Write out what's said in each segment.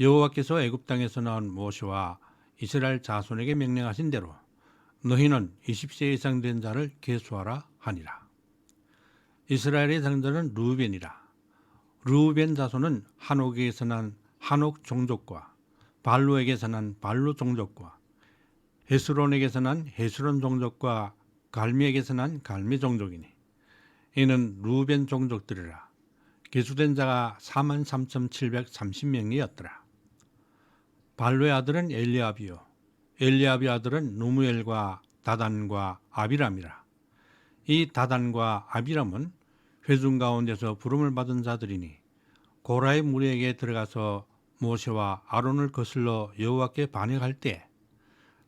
여호와께서 애굽 땅에서 나온 모세와 이스라엘 자손에게 명령하신 대로 너희는 20세 이상 된 자를 계수하라 하니라. 이스라엘의 장자는 루벤이라. 루벤 자손은 한옥에서 난 한옥 종족과 발루에게서 난 발루 종족과 헤스론에게서 난 헤스론 종족과 갈미에게서 난 갈미 종족이니 이는 루벤 종족들이라. 계수된 자가 4만 3,730명이었더라. 발루의 아들은 엘리압이요 엘리압의 아들은 누무엘과 다단과 아비람이라. 이 다단과 아비람은 회중 가운데서 부름을 받은 자들이니 고라의 무리에게 들어가서 모세와 아론을 거슬러 여호와께 반역할 때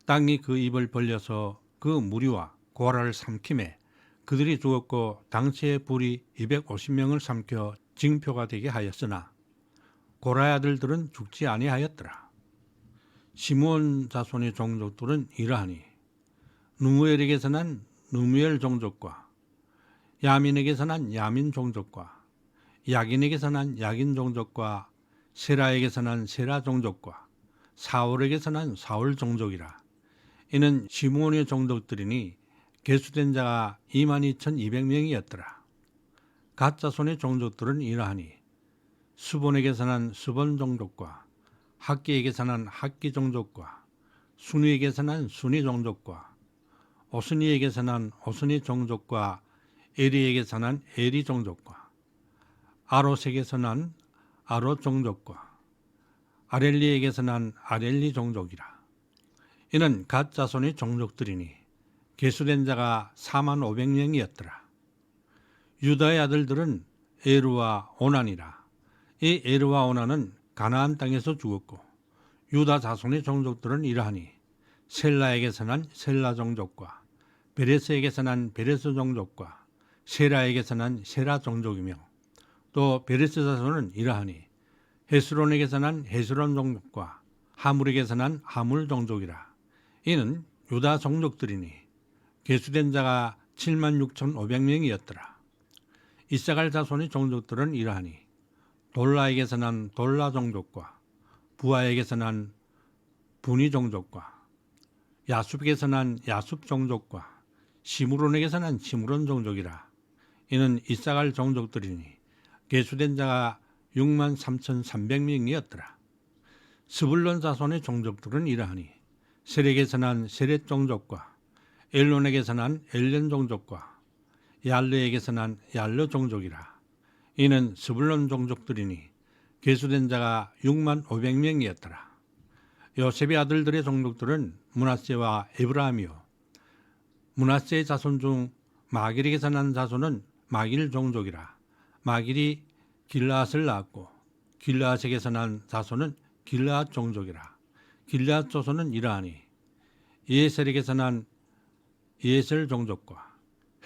땅이 그 입을 벌려서 그 무리와 고라를 삼킴에 그들이 죽었고 당시의 불이 250명을 삼켜 징표가 되게 하였으나 고라의 아들들은 죽지 아니하였더라. 시므온 자손의 종족들은 이러하니 누무엘에게서 난 누무엘 종족과 야민에게서 난 야민 종족과 야긴에게서 난 야긴 종족과 세라에게서 난 세라 종족과 사울에게서 난 사울 종족이라. 이는 시므온의 종족들이니 개수된 자가 22,200명이었더라. 가짜손의 종족들은 이러하니 수본에게서 난 수본 종족과 학기에게서 난 학기 종족과 순위에게서 난 순위 종족과 오순이에게서 난 오순이 종족과 에리에게서 난 에리 종족과 아로색에서 난 아로 종족과 아렐리에게서 난 아렐리 종족이라. 이는 갓 자손의 종족들이니 계수된 자가 4만 500명이었더라. 유다의 아들들은 에루와 오난이라. 이 에루와 오난은 가나안 땅에서 죽었고 유다 자손의 종족들은 이러하니 셀라에게서 난 셀라 종족과 베레스에게서 난 베레스 종족과 세라에게서 난 세라 종족이며 또 베레스 자손은 이러하니 헤스론에게서 난 헤스론 종족과 하물에게서 난 하물 종족이라. 이는 유다 종족들이니 계수된 자가 7만 6천 5백 명이었더라. 이사갈 자손의 종족들은 이러하니 돌라에게서 난 돌라 종족과 부하에게서 난 분이 종족과 야숲에게서 난 야숲 종족과 시무론에게서 난 시무론 종족이라 이는 이사갈 종족들이니 계수된 자가 6만 3,300명이었더라. 스불론 자손의 종족들은 이러하니 세렉에서 난 세렉 종족과 엘론에게서 난 엘렌 종족과 얄르에게서 난 얄르 종족이라. 이는 스불론 종족들이니 계수된 자가 6만 500명이었더라. 요셉의 아들들의 종족들은 문하세와 에브라함이요. 문하세의 자손 중 마길에게서 난 자손은 마길 종족이라. 마길이 길라앗을 낳았고 길라앗에게서 난 자손은 길라앗 종족이라. 길라앗 조선은 이러하니 이에셀에게서 난 이에셀 종족과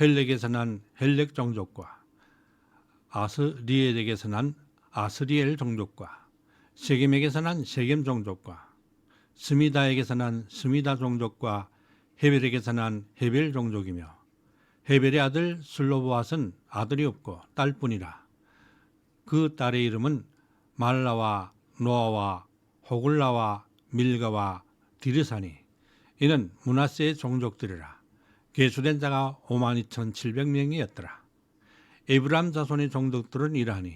헬렉에서 난 헬렉 종족과 아스리엘에게서 난 아스리엘 종족과 세겜에게서 난 세겜 종족과 스미다에게서 난 스미다 종족과 헤벨에게서 난 헤벨 종족이며 헤벨의 아들 슬로보앗은 아들이 없고 딸뿐이라. 그 딸의 이름은 말라와 노아와 호글라와 밀가와 디르사니. 이는 문하세의 종족들이라. 계수된 자가 5만 2천7백명이었더라 에브람 자손의 종족들은 이러하니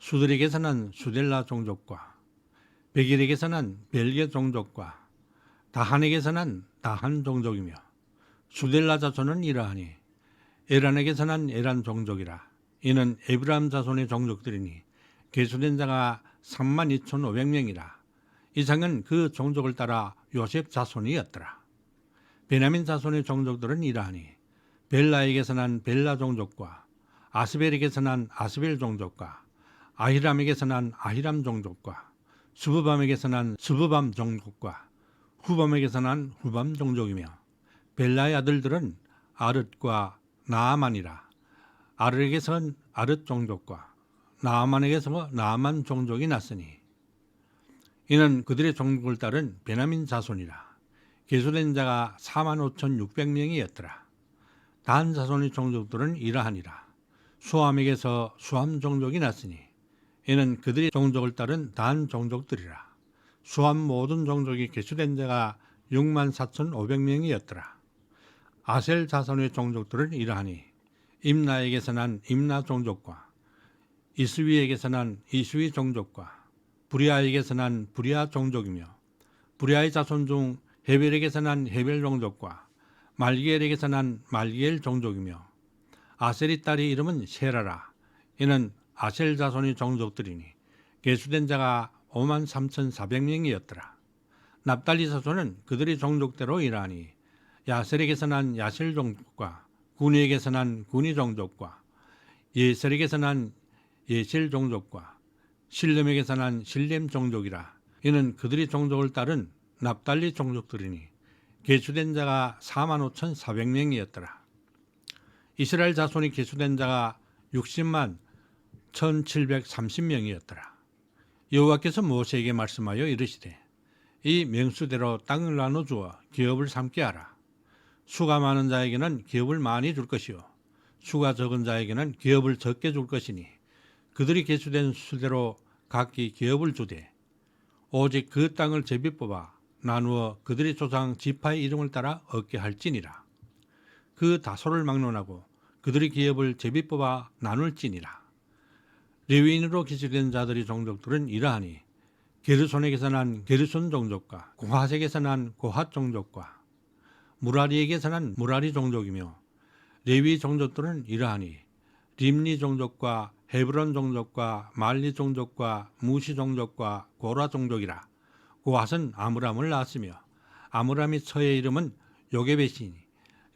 수들에게서 난 수델라 종족과 베길에게서 난 벨게 종족과 다한에게서 난 다한 종족이며 수델라 자손은 이러하니 에란에게서 난 에란 종족이라 이는 에브람 자손의 종족들이니 계수된 자가 3만 2천5백명이라 이상은 그 종족을 따라 요셉 자손이었더라. 베냐민 자손의 종족들은 이러하니 벨라에게서 난 벨라 종족과 아스벨에게서 난 아스벨 종족과 아히람에게서 난 아히람 종족과 스브밤에게서 난 스브밤 종족과 후밤에게서 난 후밤 종족이며 벨라의 아들들은 아릇과 나아만이라. 아르에게선 아릇 종족과 나아만에게서 나아만 종족이 났으니 이는 그들의 종족을 따른 베냐민 자손이라. 계수된 자가 4만 5천 6백 명이었더라. 단 자손의 종족들은 이러하니라 수함에게서 수함 종족이 났으니 이는 그들의 종족을 따른 단 종족들이라. 수함 모든 종족이 계수된 자가 6만 4천 5백 명이었더라. 아셀 자손의 종족들은 이러하니 임나에게서 난 임나 종족과 이스위에게서 난 이스위 종족과 부리아에게서 난 부리아 종족이며 부리아의 자손 중 헤벨에게서 난 헤벨 종족과 말기엘에게서 난 말기엘 종족이며 아셀의 딸의 이름은 세라라. 이는 아셀 자손의 종족들이니 계수된 자가 5만 3천 4백명이었더라. 납달리 자손은 그들의 종족대로 일하니 야셀에게서 난 야셀 종족과 군이에게서 난 군이 종족과 예셀에게서 난 예셀 종족과 실렘에게서 난 실렘 종족이라. 이는 그들의 종족을 따른 납달리 종족들이니 계수된 자가 4만 5천 4백 명이었더라 이스라엘 자손이 계수된 자가 60만 1730명이었더라. 여호와께서 모세에게 말씀하여 이르시되 이 명수대로 땅을 나눠 주어 기업을 삼게 하라. 수가 많은 자에게는 기업을 많이 줄 것이요 수가 적은 자에게는 기업을 적게 줄 것이니 그들이 계수된 수대로 각기 기업을 주되 오직 그 땅을 제비 뽑아 나누어 그들의 조상 지파의 이름을 따라 얻게 할지니라 그 다소를 막론하고 그들의 기업을 제비 뽑아 나눌지니라. 레위인으로 기술된 자들의 종족들은 이러하니 게르손에게서 난 게르손 종족과 고핫에게서 난 고핫 종족과 무라리에게서 난 무라리 종족이며 레위 종족들은 이러하니 림리 종족과 헤브론 종족과 말리 종족과 무시 종족과 고라 종족이라. 고핫은 아므람을 낳았으며 아므람이 처의 이름은 요게벳이니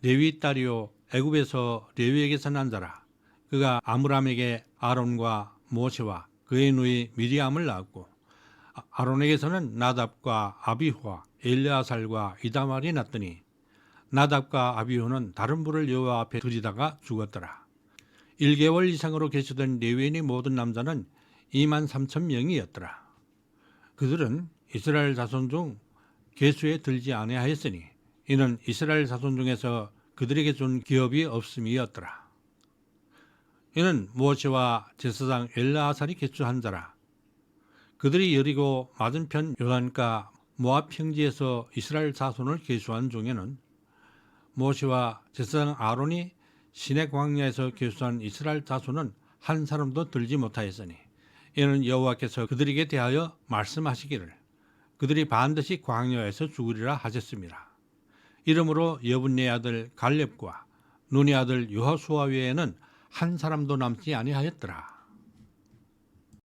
레위 딸이요 애굽에서 레위에게서 난 자라 그가 아므람에게 아론과 모세와 그의 누이 미리암을 낳았고 아- 아론에게서는 나답과 아비후와 엘레아살과 이다말이 났더니 나답과 아비후는 다른 불을 여호와 앞에 들이다가 죽었더라. 1개월 이상으로 계수된 레위인의 모든 남자는 2만 3천 명이었더라. 그들은 이스라엘 자손 중 계수에 들지 아니하였으니 이는 이스라엘 자손 중에서 그들에게 준 기업이 없음이었더라. 이는 모세와 제사장 엘라아살이 개수한 자라. 그들이 여리고 맞은편 요단가 모압 평지에서 이스라엘 자손을 계수한 중에는 모세와 제사장 아론이 시내 광야에서 계수한 이스라엘 자손은 한 사람도 들지 못하였으니 이는 여호와께서 그들에게 대하여 말씀하시기를 그들이 반드시 광야에서 죽으리라 하셨습니다. 이러므로 여분네 아들 갈렙과 눈의 아들 여호수아 외에는 한 사람도 남지 아니하였더라.